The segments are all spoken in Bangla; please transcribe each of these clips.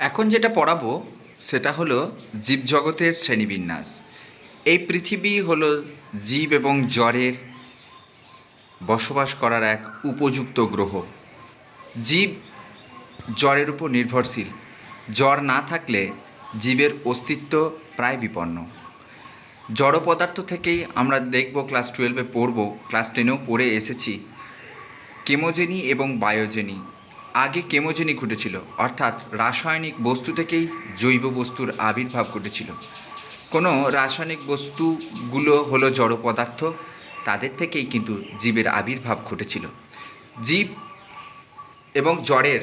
এখন যেটা পড়াবো, সেটা হলো জীবজগতের শ্রেণীবিন্যাস। এই পৃথিবী হলো জীব এবং জ্বরের বসবাস করার এক উপযুক্ত গ্রহ। জীব জ্বরের উপর নির্ভরশীল। জ্বর না থাকলে জীবের অস্তিত্ব প্রায় বিপন্ন। জড় পদার্থ থেকেই আমরা দেখব, ক্লাস টুয়েলভে পড়ব, ক্লাস টেনেও পড়ে এসেছি। কেমোজেনি এবং বায়োজেনি। আগে কেমোজেনি ঘটেছিল, অর্থাৎ রাসায়নিক বস্তু থেকেই জৈব বস্তুর আবির্ভাব ঘটেছিল। কোনো রাসায়নিক বস্তুগুলো হলো জড় পদার্থ, তাদের থেকেই কিন্তু জীবের আবির্ভাব ঘটেছিল। জীব এবং জ্বরের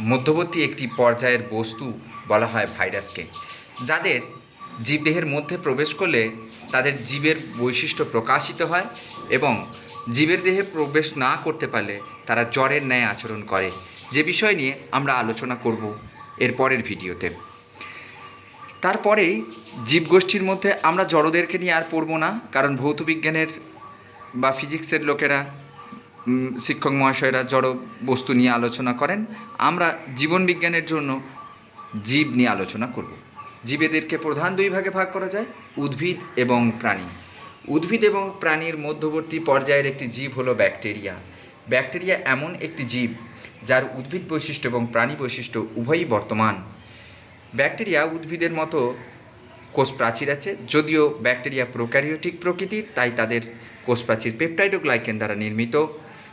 মধ্যবর্তী একটি পর্যায়ের বস্তু বলা হয় ভাইরাসকে, যাদের জীবদেহের মধ্যে প্রবেশ করলে তাদের জীবের বৈশিষ্ট্য প্রকাশিত হয় এবং জীবের দেহে প্রবেশ না করতে পারলে তারা জ্বরের ন্যায় আচরণ করে। যে বিষয় নিয়ে আমরা আলোচনা করব এর পরের ভিডিওতে। তারপরেই জীবগোষ্ঠীর মধ্যে আমরা জড়দেরকে নিয়ে আর পড়ব না, কারণ ভৌত বিজ্ঞানের বা ফিজিক্সের লোকেরা শিক্ষক মহাশয়রা জড় বস্তু নিয়ে আলোচনা করেন। আমরা জীবন বিজ্ঞানের জন্য জীব নিয়ে আলোচনা করব। জীবেদেরকে প্রধান দুই ভাগে ভাগ করা যায়, উদ্ভিদ এবং প্রাণী। উদ্ভিদ এবং প্রাণীর মধ্যবর্তী পর্যায়ের একটি জীব হলো ব্যাকটেরিয়া। ব্যাকটেরিয়া এমন একটি জীব যার উদ্ভিদ বৈশিষ্ট্য এবং প্রাণী বৈশিষ্ট্য উভয়ই বর্তমান। ব্যাকটেরিয়া উদ্ভিদের মতো কোষ প্রাচীর আছে, যদিও ব্যাকটেরিয়া প্রোক্যারিওটিক প্রকৃতির, তাই তাদের কোষ প্রাচীর পেপটাইডোগ্লাইকেন দ্বারা নির্মিত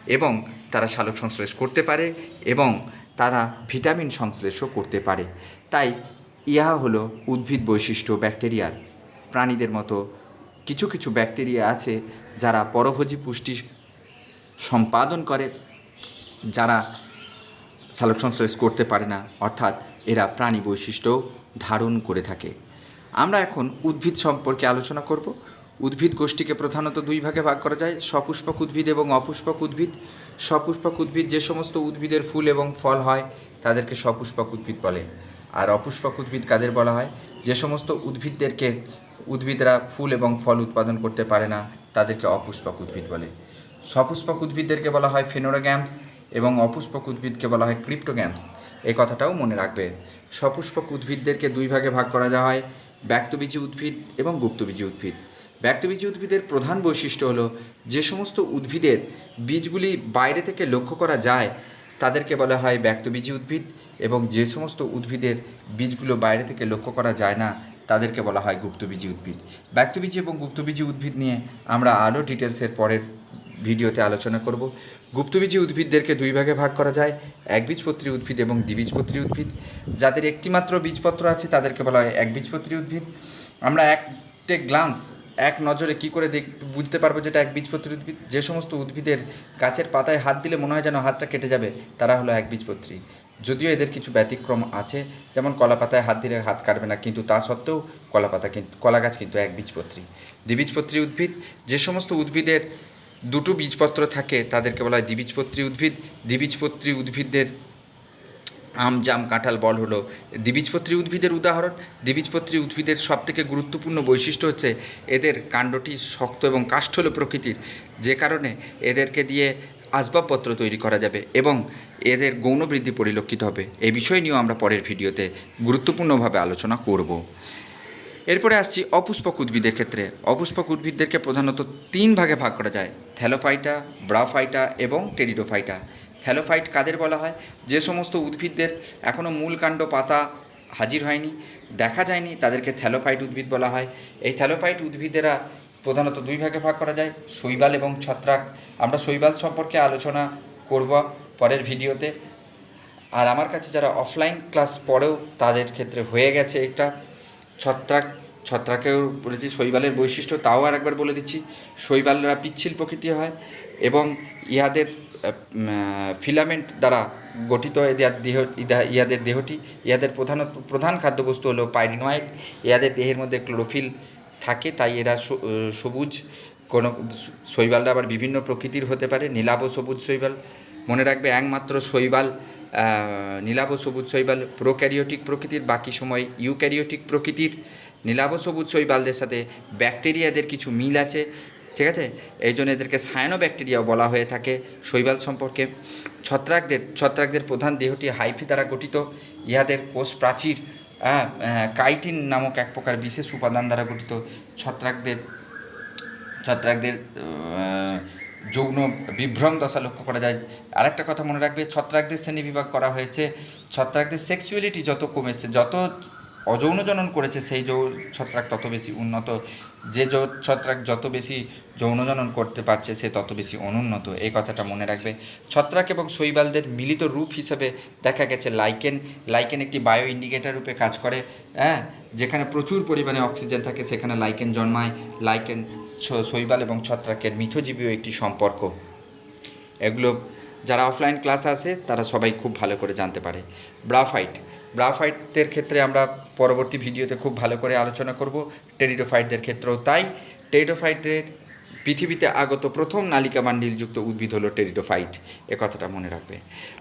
এবং তারা সালোক সংশ্লেষ করতে পারে এবং তারা ভিটামিন সংশ্লেষও করতে পারে। তাই ইহা হলো উদ্ভিদ বৈশিষ্ট্য ব্যাকটেরিয়ার। প্রাণীদের মতো কিছু কিছু ব্যাকটেরিয়া আছে যারা পরভোজী পুষ্টি সম্পাদন করে, যারা সালোক সংশ্লেষ করতে পারে না, অর্থাৎ এরা প্রাণী বৈশিষ্ট্য ধারণ করে থাকে। আমরা এখন উদ্ভিদ সম্পর্কে আলোচনা করব। উদ্ভিদ গোষ্ঠীকে প্রধানত দুই ভাগে ভাগ করা যায়, সপুষ্পক উদ্ভিদ এবং অপুষ্পক উদ্ভিদ। সপুষ্পক উদ্ভিদ যে সমস্ত উদ্ভিদের ফুল এবং ফল হয়, তাদেরকে সপুষ্পক উদ্ভিদ বলে। আর অপুষ্পক উদ্ভিদ কাদের বলা হয়? যে সমস্ত উদ্ভিদদেরকে উদ্ভিদরা ফুল এবং ফল উৎপাদন করতে পারে না, তাদেরকে অপুষ্পক উদ্ভিদ বলে। সপুষ্পক উদ্ভিদদেরকে বলা হয় ফেনোরোগ্যামস এবং অপুষ্পক উদ্ভিদকে বলা হয় ক্রিপ্টোগ্যামস। এই কথাটাও মনে রাখবে। সপুষ্পক উদ্ভিদদেরকে দুই ভাগে ভাগ করা যায় হয়, ব্যক্তবীজী উদ্ভিদ এবং গুপ্তবীজী উদ্ভিদ। ব্যক্তবীজী উদ্ভিদের প্রধান বৈশিষ্ট্য হলো, যে সমস্ত উদ্ভিদের বীজগুলি বাইরে থেকে লক্ষ্য করা যায়, তাদেরকে বলা হয় ব্যক্তবীজী উদ্ভিদ এবং যে সমস্ত উদ্ভিদের বীজগুলো বাইরে থেকে লক্ষ্য করা যায় না, তাদেরকে বলা হয় গুপ্তবীজী উদ্ভিদ। ব্যক্তবীজী এবং গুপ্তবীজী উদ্ভিদ নিয়ে আমরা আরও ডিটেলসের পরের ভিডিওতে আলোচনা করব। গুপ্তবীজী উদ্ভিদদেরকে দুই ভাগে ভাগ করা যায় একবীজপত্রী উদ্ভিদ এবং দ্বিবীজপত্রী উদ্ভিদ। যাদের একটিমাত্র বীজপত্র আছে, তাদেরকে বলা হয় একবীজপত্রী উদ্ভিদ। আমরা একটা গ্লান্স, এক নজরে কি করে দেখ, বুঝতে পারব যেটা এক বীজপত্রী উদ্ভিদ? যে সমস্ত উদ্ভিদের গাছের পাতায় হাত দিলে মনে হয় যেন হাতটা কেটে যাবে, তারা হলো একবীজপত্রী যদিও এদের কিছু ব্যতিক্রম আছে, যেমন কলা পাতায় হাত দিলে হাত কাটবে না, কিন্তু তা সত্ত্বেও কলা পাতা কিন্তু কলা গাছ কিন্তু একবীজপত্রী দ্বিবীজপত্রী উদ্ভিদ, যে সমস্ত উদ্ভিদের দুটো বীজপত্র থাকে, তাদেরকে বলা হয় দ্বিবীজপত্রী উদ্ভিদ। দ্বিবীজপত্রী উদ্ভিদদের আম, জাম, কাঁঠাল, বল হলো দ্বিবীজপত্রী উদ্ভিদের উদাহরণ। দ্বিবীজপত্রী উদ্ভিদের সবথেকে গুরুত্বপূর্ণ বৈশিষ্ট্য হচ্ছে এদের কাণ্ডটি শক্ত এবং কাষ্ঠল প্রকৃতির, যে কারণে এদেরকে দিয়ে আসবাবপত্র তৈরি করা যাবে এবং এদের গৌণ বৃদ্ধি পরিলক্ষিত হবে। এ বিষয় নিয়েও আমরা পরের ভিডিওতে গুরুত্বপূর্ণভাবে আলোচনা করব। এরপরে আসছি অপুষ্পক উদ্ভিদের ক্ষেত্রে। অপুষ্পক উদ্ভিদদেরকে প্রধানত তিন ভাগে ভাগ করা যায়, থ্যালোফাইটা, ব্রাফাইটা এবং টেরিডোফাইটা। থ্যালোফাইট কাদের বলা হয়? যে সমস্ত উদ্ভিদদের এখনও মূল কাণ্ড পাতা হাজির হয়নি, দেখা যায়নি, তাদেরকে থ্যালোফাইট উদ্ভিদ বলা হয়। এই থ্যালোফাইট উদ্ভিদেরা প্রধানত দুই ভাগে ভাগ করা যায়, শৈবাল এবং ছত্রাক। আমরা শৈবাল সম্পর্কে আলোচনা করব পরের ভিডিওতে। আর আমার কাছে যারা অফলাইন ক্লাস পড়েও তাদের ক্ষেত্রে হয়ে গেছে একটা ছত্রাক, ছত্রাকেও বলেছি, শৈবালের বৈশিষ্ট্য তাও আর একবার বলে দিচ্ছি, শৈবালরা পিচ্ছিল প্রকৃতি হয় এবং ইহাদের ফিলামেন্ট দ্বারা গঠিত এদের দেহ ইহাদের দেহটি, ইহাদের প্রধান প্রধান খাদ্যবস্তু হলো পাইরিনয়েড, ইহাদের দেহের মধ্যে ক্লোরোফিল থাকে, তাই এরা সবুজ, কোনো শৈবালরা আবার বিভিন্ন প্রকৃতির হতে পারে, নীলাভ সবুজ শৈবাল। মনে রাখবে, একমাত্র শৈবাল নীলাভ সবুজ শৈবাল প্রোক্যারিওটিক প্রকৃতির, বাকি সময় ইউক্যারিওটিক প্রকৃতির। নীলাভ সবুজ শৈবালদের সাথে ব্যাকটেরিয়াদের কিছু মিল আছে, ঠিক আছে? এই জন্য এদেরকে সায়ানো ব্যাকটেরিয়াও বলা হয়ে থাকে শৈবাল সম্পর্কে। ছত্রাকদের ছত্রাকদের প্রধান দেহটি হাইফি দ্বারা গঠিত। ইহাদের কোষ প্রাচীর কাইটিন নামক এক প্রকার বিশেষ উপাদান দ্বারা গঠিত। ছত্রাকদের ছত্রাকদের যৌন বিভ্রম দশা লক্ষ্য করা যায়। আরেকটা কথা মনে রাখবে, ছত্রাকদের শ্রেণীবিভাগ করা হয়েছে। ছত্রাকদের সেক্সুয়ালিটি যত কমেছে, যত অযৌন জনন করেছে, সেই যৌ ছত্রাক তত বেশি উন্নত। যে যৌ- ছত্রাক যত বেশি যৌনজনন করতে পারছে, সে তত বেশি অনুন্নত। এই কথাটা মনে রাখবে। ছত্রাক এবং শৈবালদের মিলিত রূপ হিসেবে দেখা গেছে লাইকেন লাইকেন একটি বায়ো ইন্ডিকেটার রূপে কাজ করে হ্যাঁ? যেখানে প্রচুর পরিমাণে অক্সিজেন থাকে, সেখানে লাইকেন জন্মায়। লাইকেন শৈবাল এবং ছত্রাকের মিথজীবীয় একটি সম্পর্ক। এগুলো যারা অফলাইন ক্লাস আসে তারা সবাই খুব ভালো করে জানতে পারে। ব্রাফাইট ব্রাফাইটদের ক্ষেত্রে আমরা পরবর্তী ভিডিওতে খুব ভালো করে আলোচনা করব। টেরিডোফাইটদের ক্ষেত্রেও তাই। টেরিডোফাইটের পৃথিবীতে আগত প্রথম নালিকা মান্ডিলযুক্ত উদ্ভিদ হলো টেরিডোফাইট। এ কথাটা মনে রাখবে।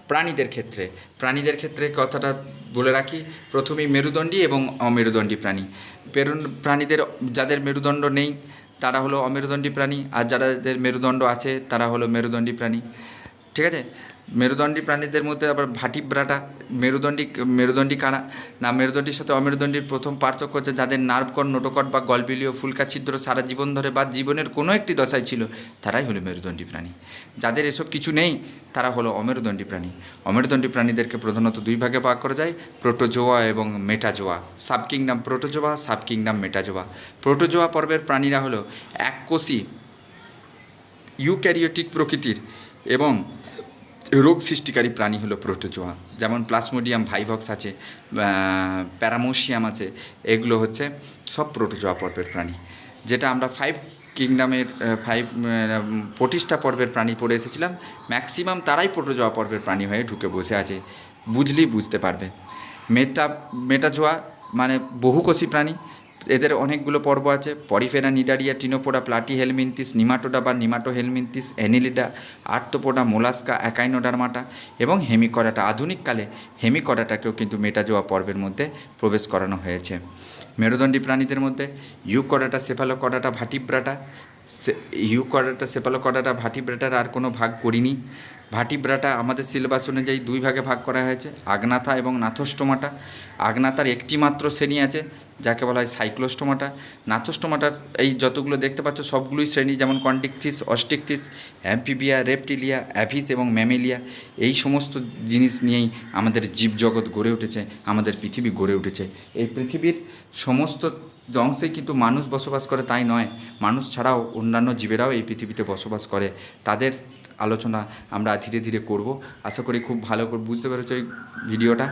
প্রাণীদের ক্ষেত্রে প্রাণীদের ক্ষেত্রে কথাটা বলে রাখি, প্রথমেই মেরুদণ্ডী এবং অমেরুদণ্ডী প্রাণী। পেরু- প্রাণীদের, যাদের মেরুদণ্ড নেই, তারা হলো অমেরুদণ্ডী প্রাণী, আর যাদের মেরুদণ্ড আছে, তারা হলো মেরুদণ্ডী প্রাণী। ঠিক আছে? মেরুদণ্ডী প্রাণীদের মধ্যে আবার ভাটিব্রাটা, মেরুদণ্ডী মেরুদণ্ডী কারা না, মেরুদণ্ডীর সাথে অমেরুদণ্ডীর প্রথম পার্থক্য হচ্ছে যাদের নার্ভকট নোটোকট বা গলবিলীয় ফুলকা ছিদ্র সারা জীবন ধরে বা জীবনের কোনো একটি দশায় ছিল, তারাই হলো মেরুদণ্ডী প্রাণী। যাদের এসব কিছু নেই, তারা হলো অমেরুদণ্ডী প্রাণী। অমেরুদণ্ডী প্রাণীদেরকে প্রধানত দুই ভাগে ভাগ করা যায়, প্রোটোজোয়া এবং metazoa. Sub kingdom protozoa sub kingdom metazoa. Protozoa পর্বের প্রাণীরা হলো এককোষী ইউক্যারিওটিক প্রকৃতির এবং রোগ সৃষ্টিকারী প্রাণী হলো প্রোটোজোয়া। যেমন প্লাসমোডিয়াম, ভাইভক্স আছে প্যারামোসিয়াম আছে, এগুলো হচ্ছে সব প্রোটোজোয়া পর্বের প্রাণী। যেটা আমরা ফাইভ কিংডমের ফাইভ পঁচিশটা পর্বের প্রাণী পড়ে এসেছিলাম ম্যাক্সিমাম তারাই প্রোটোজোয়া পর্বের প্রাণী হয়ে ঢুকে বসে আছে। বুঝলেই বুঝতে পারবে। মেটা, মেটাজোয়া মানে বহুকোষী প্রাণী এদের অনেকগুলো পর্ব আছে। পরিফেরা নিডারিয়া, টিনোপোডা প্লাটি হেলমিন্থিস নিমাটোডা বা নিমাটো হেলমিন্থিস অ্যানিলিডা আর্তোপোডা মোলাস্কা, অ্যাকাইনোডারমাটা এবং হেমিকরাটা। আধুনিককালে হেমিকরাটাকেও কিন্তু মেটাজোয়া পর্বের মধ্যে প্রবেশ করানো হয়েছে। মেরুদণ্ডী প্রাণীদের মধ্যে ইউকরাটা সেফালোকরাটা ভাটিব্রাটা ইউকরাটা সেফালোকরাটা ভাটিব্রাটার আর কোনো ভাগ করিনি। ভাটিব্রাটা আমাদের সিলেবাস অনুযায়ী দুই ভাগে ভাগ করা হয়েছে, আগ্নাথা এবং নাথোস্টোমাটা আগ্নাতার একটি মাত্র শ্রেণি আছে যাকে বলা হয় সাইক্লোস্টোমাটা, নাথোস্টোমাটার, এই যতগুলো দেখতে পাচ্ছ সবগুলোই শ্রেণি, যেমন কন্টিকথিস, অস্টিকথিস অ্যাম্পিবিয়া রেপটিলিয়া, অ্যাভিস এবং ম্যামেলিয়া, এই সমস্ত জিনিস নিয়েই আমাদের জীবজগৎ গড়ে উঠেছে, আমাদের পৃথিবী গড়ে উঠেছে। এই পৃথিবীর সমস্ত অংশেই কিন্তু মানুষ বসবাস করে তাই নয়, মানুষ ছাড়াও অন্যান্য জীবেরাও এই পৃথিবীতে বসবাস করে। তাদের আলোচনা আমরা ধীরে ধীরে করব। আশা করি খুব ভালো করে বুঝতে পেরেছ এই ভিডিওটা।